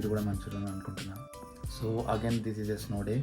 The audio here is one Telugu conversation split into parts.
మీరు కూడా మంచిగా అనుకుంటున్నాను so again this is a snow day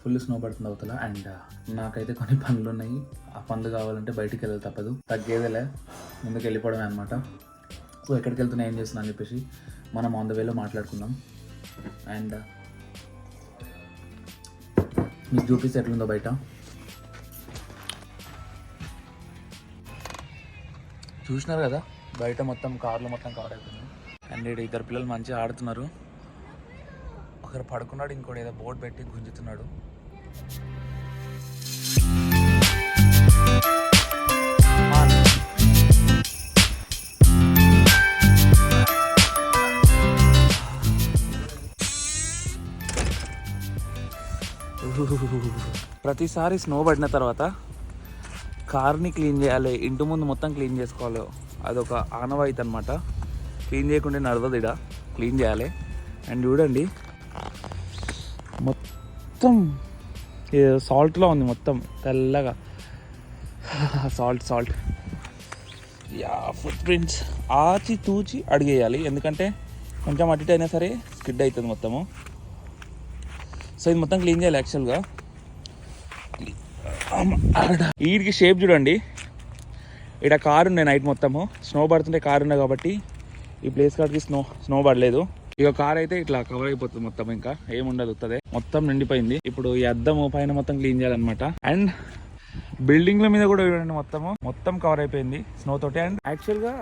full snow పడుతుంది అవతల. అండ్ uh, నాకైతే కొన్ని పనులు ఉన్నాయి ఆ పనులు కావాలంటే బయటికి వెళ్ళాలి తప్పదు. తగ్గేదేలే. ముందుకు వెళ్ళిపోవడమే అనమాట సో ఎక్కడికి వెళ్తున్నా ఏం చేస్తున్నా అని చెప్పేసి మనం ఆన్ ద వేలో మాట్లాడుకుందాం. అండ్ మీకు చూపిస్తే ఎట్లుందో బయట? చూసినారు కదా? బయట మొత్తం కార్లు మొత్తం కవర్ అవుతుంది అండ్ ఈడ ఇద్దరు పిల్లలు మంచిగా ఆడుతున్నారు. ఒకరు పడుకున్నాడు ఇంకోటి ఏదో బోర్డు పెట్టి గుంజుతున్నాడు. ప్రతిసారి స్నో పడిన తర్వాత కార్ని క్లీన్ చేయాలి ఇంటి ముందు మొత్తం క్లీన్ చేసుకోవాలి. అదొక ఆనవాయితీ అనమాట క్లీన్ చేయకుండా నడవదు ఇడ. క్లీన్ చేయాలి. అండ్ చూడండి మొత్తం సాల్ట్లో ఉంది మొత్తం తెల్లగా. Salt salt. Yeah footprints ఆచి తూచి అడిగేయాలి. ఎందుకంటే కొంచెం అటు ఇటు అయినా సరే స్కిడ్ అవుతుంది మొత్తము. సో ఇది మొత్తం క్లీన్ చేయాలి యాక్చువల్గా. వీడికి షేప్ చూడండి. ఇక్కడ కారు ఉండే నైట్ మొత్తము. స్నో పడుతుంటే కారు ఉన్నాయి కాబట్టి ఈ ప్లేస్ కాడికి స్నో స్నో పడలేదు. ఇక కార్ అయితే ఇట్లా కవర్ అయిపోతుంది మొత్తం ఇంకా. ఏముండదు వస్తుంది మొత్తం నిండిపోయింది. ఇప్పుడు ఈ అద్దం పైన మొత్తం క్లీన్ చేయాలన్నమాట. అండ్ బిల్డింగ్ల మీద కూడా చూడండి మొత్తము. మొత్తం కవర్ అయిపోయింది స్నో తోటి. అండ్ యాక్చువల్గా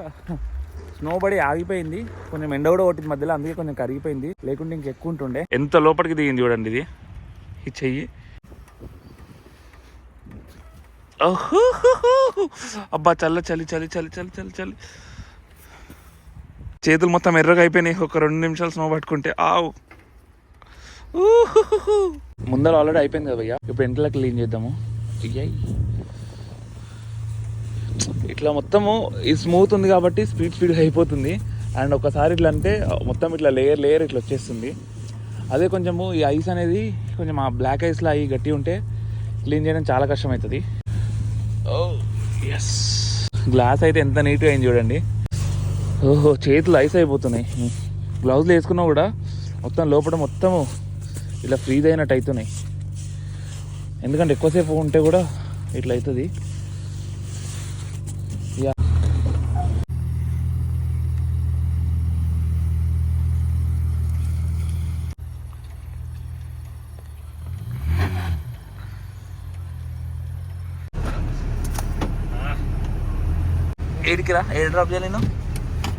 స్నో పడి ఆగిపోయింది. కొంచెం ఎండ కూడా కొట్టింది మధ్యలో అందుకే కొంచెం కరిగిపోయింది. లేకుంటే ఇంకెక్కువ ఉంటుండే. ఎంత లోపలికి దిగింది చూడండి ఇది. ఈ చెయ్యి. అబ్బా చల్ల చలి చలి చలి చలి చలి చలి. చేతులు మొత్తం ఎర్రగా అయిపోయినాయి. ఒక రెండు నిమిషాలు స్నో పట్టుకుంటే ఆవు. ముందర ఆల్రెడీ అయిపోయింది కదా భయ్యా. ఇప్పుడు ఇంట్లోకి క్లీన్ చేద్దాము. ఇట్లా మొత్తము ఈ స్మూత్ ఉంది కాబట్టి స్పీడ్ స్పీడ్గా అయిపోతుంది. అండ్ ఒకసారి ఇట్లా అంటే మొత్తం ఇట్లా లేయర్ లేయర్ ఇట్లా వచ్చేస్తుంది. అదే కొంచెము ఈ ఐస్ అనేది కొంచెం ఆ బ్లాక్ ఐస్లో అవి గట్టి ఉంటే క్లీన్ చేయడం చాలా కష్టం అవుతుంది. Oh, ఎస్ గ్లాస్ అయితే ఎంత నీట్గా అయింది చూడండి. ఓహో చేతులు ఐస్ అయిపోతున్నాయి. గ్లౌజ్లు వేసుకున్నా కూడా మొత్తం లోపల మొత్తము ఇలా ఫ్రీజ్ అయినట్టు అవుతున్నాయి ఎందుకంటే ఎక్కువసేపు ఉంటే కూడా ఇట్లా అవుతుంది. యా. ఏ డ్రాప్ చేయాలి నేను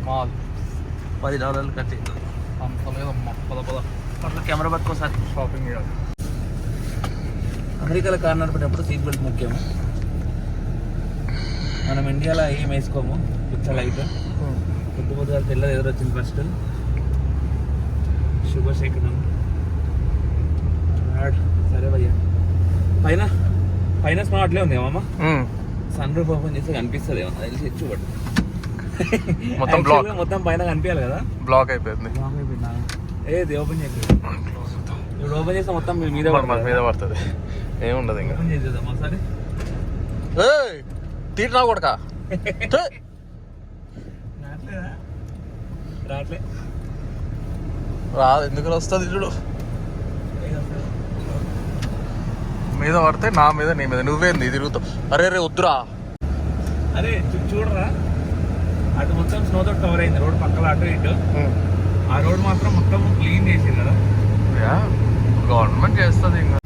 మాల్. పది డాలర్లు కట్టి. అంత లేదమ్మా పద పద. అట్లా కెమెరా పట్టుకోసారి షాపింగ్ చేయాలి. అమెరికాలో కారు నడిపేటప్పుడు సీట్ బెల్ట్ ముఖ్యము మనం ఇండియాలో ఏం వేసుకోము? పిచ్చ లైట్ పొద్దు పొద్దుగా తెల్లది ఎదురొచ్చింది ఫస్ట్ శుభశేఖరం. సరే భయ్యా. పైన పైన స్మార్ట్లే ఉంది మామ సన్ రూఫ్ ఓపెన్ చేస్తే కనిపిస్తుంది ఏమన్నా తెలిసి చూపట్టు మొత్తం. Actually మొత్తం పైన కనిపించాలి కదా? బ్లాక్ అయిపోయింది. ఏది ఓపెన్ చేయలేదు ఇప్పుడు ఓపెన్ చేస్తే మొత్తం మీ మీద మీద పడుతుంది. ఏముండదు ఇంకా. ఓపెన్ చేసేద్దాం ఒకసారి? తీటి నా కొడక. రావట్లే. రాదు ఎందుకు వస్తుంది చూడు. మీద పడితే నా మీద నీ మీద. నువ్వేంది? తిరుగుతావు. అరే రే వద్దురా అరే చూడరా? అటు మొత్తం స్నో తోటి కవర్ అయింది. రోడ్ పక్కల అటు ఇటు. ఆ రోడ్ మాత్రం మొత్తం క్లీన్ చేసింది కదా. గవర్నమెంట్ చేస్తుంది ఇంకా.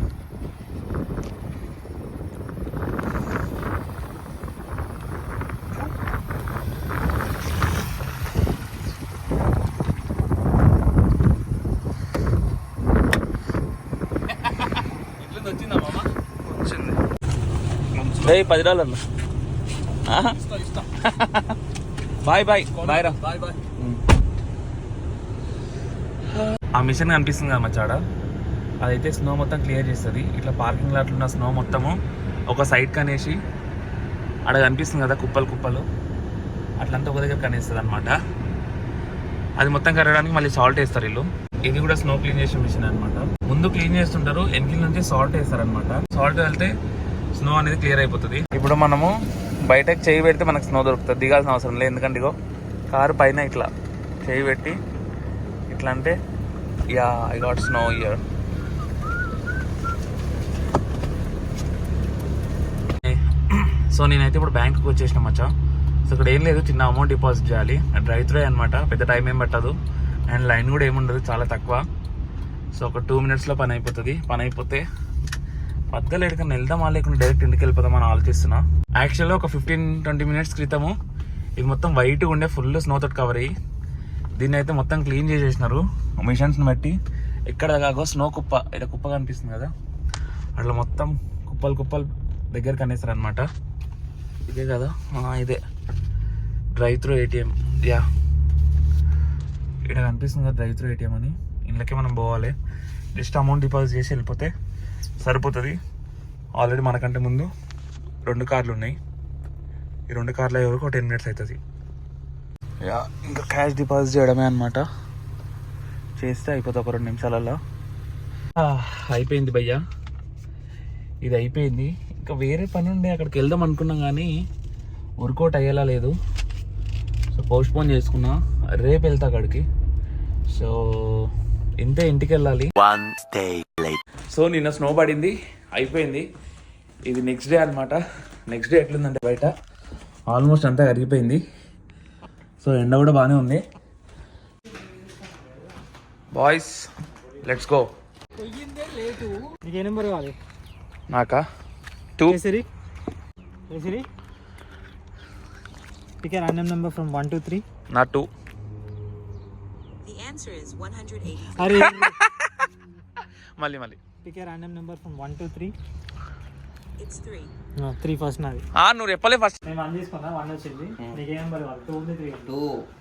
ఇట్లా వచ్చిందా మామ? వచ్చింది. రే పది డాలర్లు బాయ్ బాయ్ బాయ్ రా బాయ్ బాయ్ ఆ మిషన్ కనిపిస్తుంది కదా మచ్చాడ. అదైతే స్నో మొత్తం క్లియర్ చేస్తుంది. ఇట్లా పార్కింగ్ లాట్లో ఉన్న స్నో మొత్తము ఒక సైడ్ కనేసి అక్కడ కనిపిస్తుంది కదా కుప్పలు కుప్పలు. అట్లంతా ఒక దగ్గర కనేస్తుంది అనమాట అది మొత్తం కరగడానికి మళ్ళీ సాల్ట్ వేస్తారు వీళ్ళు. ఇది కూడా స్నో క్లీన్ చేసే మిషన్ అనమాట ముందు క్లీన్ చేస్తుంటారు వెనకిల నుంచి సాల్ట్ వేస్తారు అనమాట సాల్ట్ వెళ్తే స్నో అనేది క్లియర్ అయిపోతుంది. ఇప్పుడు మనము బయటకు చేయి పెడితే మనకు స్నో దొరుకుతుంది. దిగాల్సిన అవసరం లేదు. ఎందుకంటే ఇగో కారు పైన ఇట్లా చేయి పెట్టి ఇట్లా అంటే yeah I got snow here so నేనైతే ఇప్పుడు బ్యాంకుకి వచ్చేసిన మచ్చా. సో ఇక్కడ ఏం లేదు చిన్న అమౌంట్ డిపాజిట్ చేయాలి. డ్రైవ్ త్రూ అనమాట పెద్ద టైం ఏం పట్టదు. అండ్ లైన్ కూడా ఏముండదు చాలా తక్కువ. సో ఒక టూ మినిట్స్లో పని అయిపోతుంది. పని అయిపోతే పద్దలు ఎక్కడికైనా వెళ్దామా లేకుండా డైరెక్ట్ ఇంటికి వెళ్ళిపోదామని ఆలోచిస్తున్నా. యాక్చువల్గా ఒక ఫిఫ్టీన్ ట్వంటీ మినిట్స్ క్రితము ఇది మొత్తం వైట్గా ఉండే ఫుల్ స్నో తోటి కవర్ అయ్యి దీన్ని అయితే మొత్తం క్లీన్ చేసేసినారు. మిషన్స్ని బట్టి ఎక్కడ కాకో స్నో కుప్ప ఇక్కడ కుప్ప కనిపిస్తుంది కదా. అట్లా మొత్తం కుప్పలు కుప్పలు దగ్గరికి అనేస్తారు అనమాట ఇదే కదా? ఇదే. డ్రై త్రూ ఏటీఎం యా ఇక్కడ కనిపిస్తుంది కదా డ్రైవ్ త్రూ ఏటీఎం అని. ఇళ్ళకే మనం పోవాలి. జస్ట్ అమౌంట్ డిపాజిట్ చేసి వెళ్ళిపోతే సరిపోతుంది. ఆల్రెడీ మనకంటే ముందు రెండు కార్లు ఉన్నాయి. ఈ రెండు కార్ల వరకు ఒక టెన్ మినిట్స్ అవుతుంది యా ఇంకా క్యాష్ డిపాజిట్ చేయడమే అనమాట చేస్తే అయిపోతుంది ఒక రెండు నిమిషాలలో అయిపోయింది భయ్యా. ఇది అయిపోయింది. ఇంకా వేరే పని ఉండే అక్కడికి వెళ్దాం అనుకున్నాం కానీ వర్కౌట్ అయ్యేలా లేదు. సో పోస్ట్ పోన్ చేసుకున్నా. రేపు వెళ్తా అక్కడికి. సో ఇంతే ఇంటికి వెళ్ళాలి One day later. సో నిన్న స్నో పడింది అయిపోయింది. ఇది నెక్స్ట్ డే అనమాట నెక్స్ట్ డే ఎట్లుందంటే బయట ఆల్మోస్ట్ అంతా కరిగిపోయింది. సో ఎండ కూడా బాగానే ఉంది. బాయ్స్ లెట్స్ గో నీకు ఏ నెంబర్ కావాలి. నాకా? టూ కేసరి. Kesari. Pick number from one to three నా టూ The answer is 180. అరే. మళ్ళీ మళ్ళీ. Pick a random number from one to three. Three first నాది. ఆ, నువ్వు చెప్పలే ఫస్ట్ నేను వన్ తీసుకున్నా వన్ వచ్చింది. నీకు ఏ నెంబర్ కావాలి? టూ ఉంది త్రీ టూ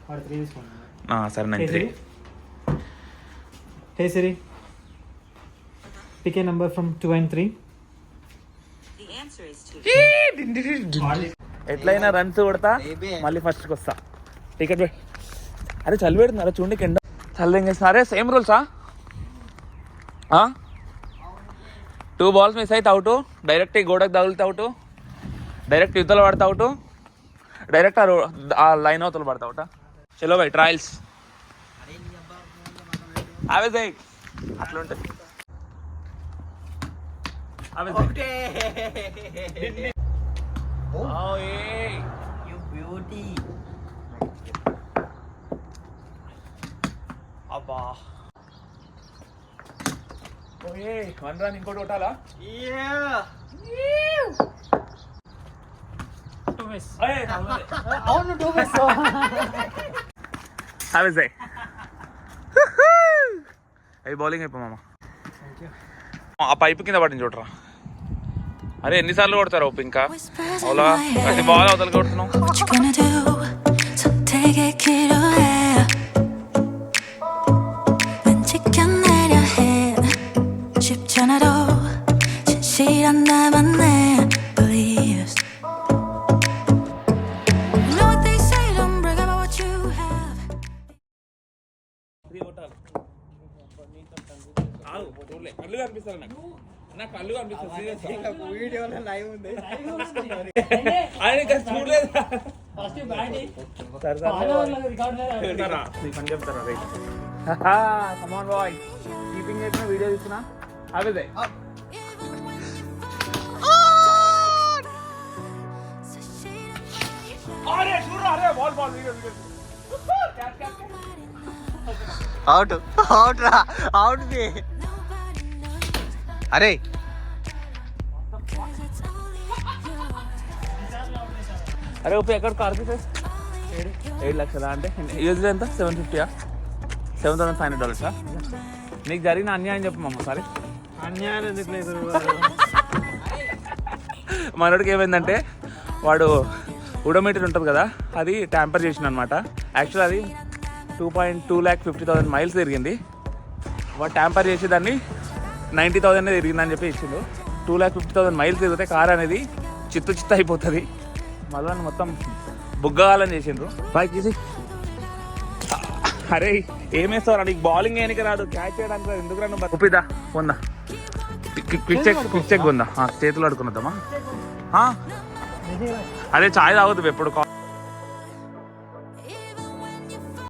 వాడు త్రీ తీసుకున్నా. సరే నేను త్రీ కేసరి kesari pick a number from two and three The answer is two. ఎట్లయినా రన్స్ కొడతా మళ్ళీ ఫస్ట్కి వస్తా. టికెట్ అరే చలి పెడుతుంది. అరే చూడండి కింద చల్లి ఏం చేస్తున్నా అరే సేమ్ రూల్సా టూ బాల్స్ మిస్ అయితే అవుట్ డైరెక్ట్ ఈ గోడకు తగులుతా అవుట్ డైరెక్ట్ యుద్ధలు పడతా అవుట్ డైరెక్ట్ ఆ రో ఆ లైన్ అవతల పడతా అవుట చలో బై ట్రయల్స్ అవే సై అట్లా ఉంటుంది అవే Oh, yay! You beauty. అబ్బా. ఓయే వన్ రన్ ఇంకోటి కొట్టాలా? అవును. టూ మిస్ హ్యావ్ ఎ అవి బౌలింగ్ అయిపో మామ. ఆ పైపు కింద పడింది చూడరా. అరే ఎన్నిసార్లు కొడతారు ఓపు ఇంకా అవులా అది బాగా అవతల కొడుతున్నావు. నాకు కళ్ళు కనిపిస్తుంది వీడియోలో లైవ్ ఉంది ఆయన ఇంకా చూడలేదు ఫస్ట్ సరే సరే చెప్తారా నీ right come on boy keeping చేసిన వీడియో అవుట్ అవుట్ రా అవుట్ అరే. అరే ఉప్పు ఎక్కడ సార్? ఏడు లక్షలా అంటే? యూజ్ ఎంత? సెవెన్ ఫిఫ్టీయా సెవెన్ థౌసండ్ ఫైవ్ హండ్రెడ్ డాలర్సా నీకు జరిగిన అన్యాయం చెప్పమమ్మ సారీ అన్యాయం ఎందుకు లేదు? మనోడికి ఏమైందంటే వాడు ఉడోమీటర్ ఉంటుంది కదా అది ట్యాంపర్ చేసిన అనమాట యాక్చువల్ అది two point two lakh fifty thousand miles తిరిగింది. వాడు ట్యాంపర్ చేసి దాన్ని నైంటీ థౌసండ్ తిరిగిందని చెప్పి ఇచ్చిండు. Two lakh fifty thousand miles తిరిగితే కార్ అనేది చిత్తు చిత్త అయిపోతుంది. మళ్ళీ మొత్తం బుగ్గగాలని చేసిండ్రు. బాయ్ తీసి అరే ఏమేస్తావు నీకు బౌలింగ్ ఏనికి రాదు క్యాచ్ చేయడానికి రాదు. ఎందుకు రాను ఒప్పిదా పొందా క్విక్ చెక్ క్విక్ చెక్ ఉందా చేతులు అడుకున్నద్దామా? అదే చాయ్ తాగుతుంది ఎప్పుడు